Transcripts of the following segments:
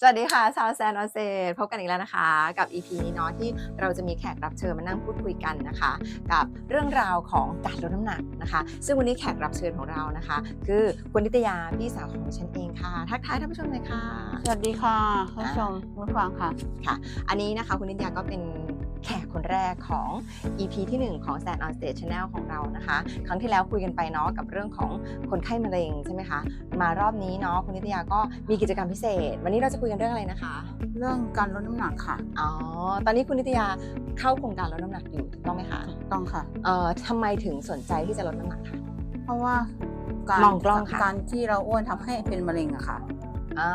สวัสดีค่ะชาวแซนออเซพบกันอีกแล้วนะคะ กับ EP นี้เนาะที่เราจะมีแขกรับเชิญมานั่งพูดคุยกันนะคะ กับเรื่องราวของการลดน้ำหนักนะคะ ซึ่งวันนี้แขกรับเชิญของเรานะคะ คือคุณนิตยาพี่สาวของฉันเองค่ะ ทักทายท่านผู้ชมเลยค่ะ สวัสดีค่ะคุณผู้ชมผู้ฟังค่ะ อันนี้นะคะคุณนิตยาก็เป็น แขกคนแรกของ EP ที่ 1 ของ Stand on Stage Channel ของเรานะคะ ครั้งที่แล้วคุยกันไปเนาะกับเรื่องของคนไข้มะเร็งใช่ไหมคะ มารอบนี้เนาะคุณนิตยาก็มีกิจกรรมพิเศษ วันนี้เราจะคุยกันเรื่องอะไรนะคะ เรื่องการลดน้ำหนักค่ะอ๋อ ตอนนี้คุณนิตยาเข้าโครงการลดน้ำหนักอยู่ถูกต้องไหมคะต้องค่ะ เอ่อทำไมถึงสนใจที่จะลดน้ำหนักคะ เพราะว่าการมองกล้องค่ะ การที่เราอ้วนทำให้เป็นมะเร็งอะค่ะ อ่า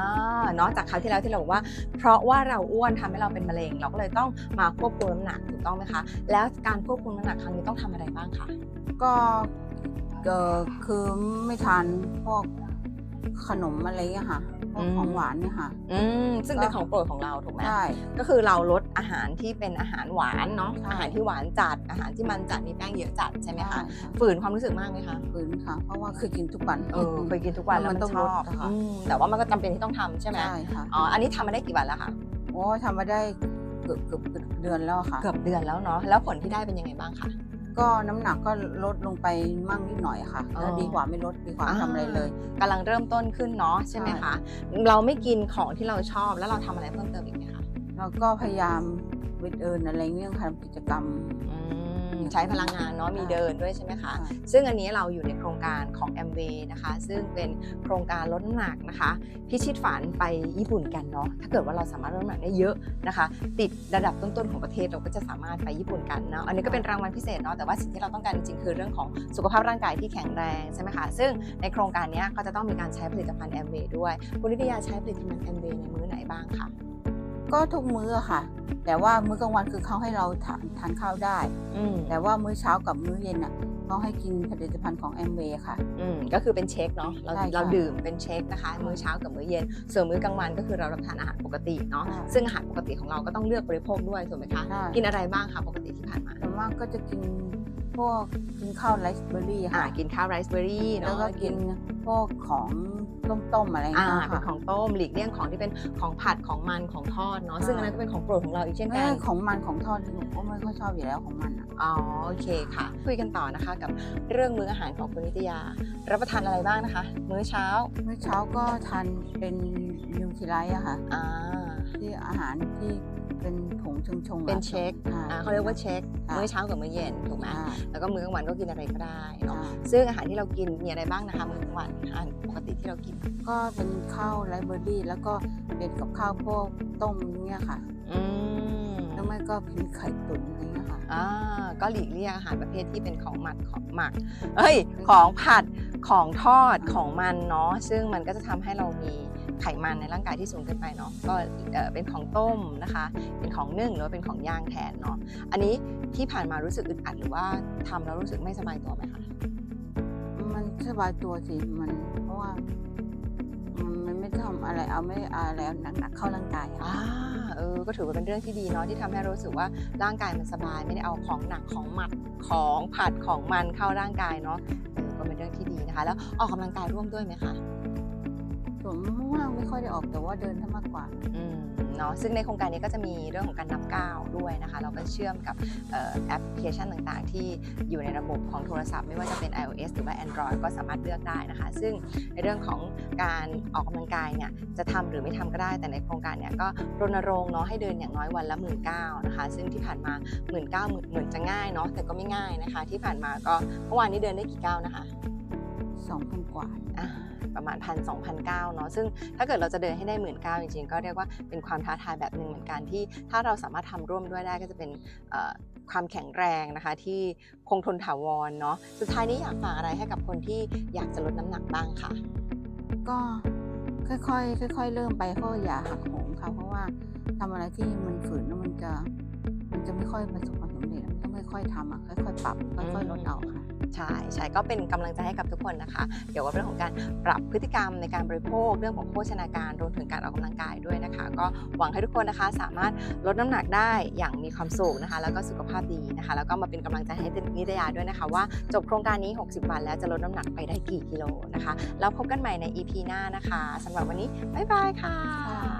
เนาะจากคราวที่แล้วที่เราบอกว่า เพราะว่าเราอ้วนทำให้เราเป็นมะเร็ง เราก็เลยต้องมาควบคุมน้ำหนักถูกต้องไหมคะ แล้วการควบคุมน้ำหนักครั้งนี้ต้องทำอะไรบ้างคะก็เอ่อคือไม่ทานพวก ขนมอะไรอะค่ะพวกของหวานเนี่ยค่ะ อืมซึ่งเป็นของโปรดของเราถูกไหมใช่ก็คือเราลดอาหารที่เป็นอาหารหวานเนาะใช่อาหารที่หวานจัดอาหารที่มันจัดมีแป้งเยอะจัดใช่ไหมคะใช่ฝืนความรู้สึกมากไหมคะฝืนค่ะ เพราะว่าเคยกินทุกวันเออเคยกินทุกวันแล้วแล้วมัมันนต้องชอบลดนะคะอืมแต่ว่ามันก็จำเป็นที่ต้องทำใช่ไหมใช่ค่ะอ๋ออันนี้ทำมาได้กี่วันแล้วคะโอ้ทำมาได้เกือบเกือบเกือบเดือนแล้วค่ะ เกือบเดือนแล้วเนาะแล้วผลที่ได้เป็นยังไงบ้างคะ ก็น้ำหนักก็ลดลงไปมั่งนิดหน่อยค่ะอ๋อ แล้วดีกว่าไม่ลดดีกว่าไม่ทำอะไรเลย กำลังเริ่มต้นขึ้นเนาะใช่ไหมคะ เราไม่กินของที่เราชอบแล้วเราทำอะไรเพิ่มเติมอีกไหมคะเราก็พยายามวิดเอินอะไรเงี้ยค่ะทำกิจกรรม อืม ใช้พลังงานเนาะมีเดินด้วยใช่ไหมคะค่ะซึ่งอันนี้เราอยู่ในโครงการของ m w a y นะคะ ซึ่งเป็นโครงการลดน้ำหนักนะคะ พิชิตฝันไปญี่ปุ่นกันเนาะถ้าเกิดว่าเราสามารถลดน้ำหนักได้เยอะนะคะ ติดระดับต้นๆของประเทศเราก็จะสามารถไปญี่ปุ่นกันเนาะอันนี้ก็เป็นรางวัลพิเศษเนาะแต่ว่าสิ่งที่เราต้องการจริงๆคือเรื่องของสุขภาพร่างกายที่แข็งแรงใช่ไหมคะซึ่งในโครงการเนี้ยก็จะต้องมีการใช้ผลิตภัณฑ์ m w a y ด้วยคุณนิตยาใช้ผลิตภัณฑ์ m w a y ในมื้อไหนบ้างคะ ก็ทุกมื้ออะค่ะ แต่ว่ามื้อกลางวันคือเขาให้เราทานทานข้าวได้ อืมแต่ว่ามื้อเช้ากับมื้อเย็นอะเขาให้กินผลิตภัณฑ์ของแอมเวย์ค่ะ อืมก็คือเป็นเช็คเนาะเราใช่ค่ะเราดื่มเป็นเช็คนะคะ มื้อเช้ากับมื้อเย็น ส่วนมื้อกลางวันก็คือเรารับประทานอาหารปกติเนาะใช่ ซึ่งอาหารปกติของเราก็ต้องเลือกบริโภคด้วยถูกไหมคะ ใช่กินอะไรบ้างคะปกติที่ผ่านมา ส่วนมากก็จะกิน พวกกินข้าวไรซ์เบอร์รี่อ่าค่ะกินข้าวไรซ์เบอร์รี่แล้วเนาะก็กินพวกของต้มๆอะไรอ่าเงี้ยเป็นค่ะของต้มหลีกเลี่ยงของที่เป็นของผัดของมันของทอดเนาะใช่ซึ่งอันนั้นก็เป็นของโปรดของเราอีกเช่นไม่กันของมันของทอดหนูก็ไม่ค่อยชอบอยู่แล้วของมันอะอ๋อโอเคค่ะ คุยกันต่อนะคะกับเรื่องมื้ออาหารของคุณนิตยา รับประทานอะไรบ้างนะคะ มื้อเช้ามื้อเช้าก็ทานเป็นนิวทริไลท์อะค่ะ อ่าที่อาหารที่ เป็นผงชงๆอะเป็นเช็คใช่อ่าเขาเรียกว่าเช็คค่ะมื้อเช้ากับมื้อเย็นถูกไหมใช่แล้วก็มื้อกลางวันก็กินอะไรก็ได้เนาะใช่ซึ่งอาหารที่เรากินมีอะไรบ้างนะคะมื้อกลางวันอาหารปกติที่เรากิน ก็เป็นข้าวไรซ์เบอร์รี่แล้วก็เป็นกับข้าวพวกต้มเนี่ยค่ะอืมแล้วไม่ก็เป็นไข่ตุ๋นอะไรเงี้ยค่ะอ่าก็หลีกเลี่ยงอาหารประเภทที่เป็นของหมักของหมักเอ้ยของผัดของทอดของมันเนาะซึ่งมันก็จะทำให้เรามี ไขมันในร่างกายที่สูงเกินไปเนาะก็เอ่อเป็นของต้มนะคะ เป็นของนึ่งหรือว่าเป็นของย่างแทนเนาะอันนี้ที่ผ่านมารู้สึกอึดอัดหรือว่าทำแล้วรู้สึกไม่สบายตัวไหมคะมันสบายตัวสิมันเพราะว่ามันมันไม่ทำอะไรเอาไม่อะไรหนักๆเข้าร่างกายอะอ่าเออก็ถือว่าเป็นเรื่องที่ดีเนาะที่ทำให้เรารู้สึกว่าร่างกายมันสบาย ไม่ได้เอาของหนักของหมักของผัดของมันเข้าร่างกายเนาะเออก็เป็นเรื่องที่ดีนะคะ แล้วออกกำลังกายร่วมด้วยไหมคะ ส่วนมไม่ค่อยได้ออกแต่ว่าเดินถ้ามากกว่าอืมเนาะซึ่งในโครงการนี้ก็จะมีเรื่องของการนับก้าวด้วยนะคะ เราก็เชื่อมกับออแอปพลิเคชันต่างๆ ที่อยู่ในระบบของโทรศัพท์ ไม่ว่าจะเป็น iOS หรือว่า Android ก็สามารถเลือกได้นะคะ ซึ่งในเรื่องของการออกกำลังกายเนี่ยจะทำหรือไม่ทำก็ได้แต่ในโครงการเนี่ยก็รณรงค์เนาะให้เดินอย่างน้อยวันละหมื่นเก้านะคะซึ่งที่ผ่านมาหมื่นเก้าหมือนจะง่ายเนาะแต่ก็ไม่ง่ายนะคะ ที่ผ่านมาก็เมื่อวานนี้เดินได้กี่ก้าวนะคะ สองพันกว่า อ่าประมาณพันสองพันเก้าเนาะซึ่งถ้าเกิดเราจะเดินให้ได้หมื่นเก้าจริงๆ ก็เรียกว่าเป็นความท้าทายแบบหนึ่งเหมือนกันที่ถ้าเราสามารถทำร่วมด้วยได้ก็จะเป็นเอ่อความแข็งแรงนะคะที่คงทนถาวรเนาะสุดท้ายนี้อยากฝากอะไรให้กับคนที่อยากจะลดน้ำหนักบ้างค่ะ ก็ค่อยๆค่อย ๆ เริ่มไปก็อย่าหักโหมค่ะเพราะว่าทำอะไรที่มันฝืนแล้วมันจะมันจะไม่ค่อยประสบความสำเร็จมันต้องค่อยๆทำอะค่อยๆปรับค่อยๆลดเอาค่ะ ใช่ใช่ก็เป็นกำลังใจให้กับทุกคนนะคะ เกี่ยวกับเรื่องของการปรับพฤติกรรมในการบริโภค เรื่องของโภชนาการรวมถึงการออกกำลังกายด้วยนะคะ ก็หวังให้ทุกคนนะคะสามารถลดน้ำหนักได้อย่างมีความสุขนะคะ แล้วก็สุขภาพดีนะคะ แล้วก็มาเป็นกำลังใจให้นิตยาด้วยนะคะ ว่าจบโครงการนี้ 60 วันแล้วจะลดน้ำหนักไปได้กี่กิโลนะคะแล้วพบกันใหม่ใน EP หน้านะคะสำหรับวันนี้บ๊ายบายค่ะ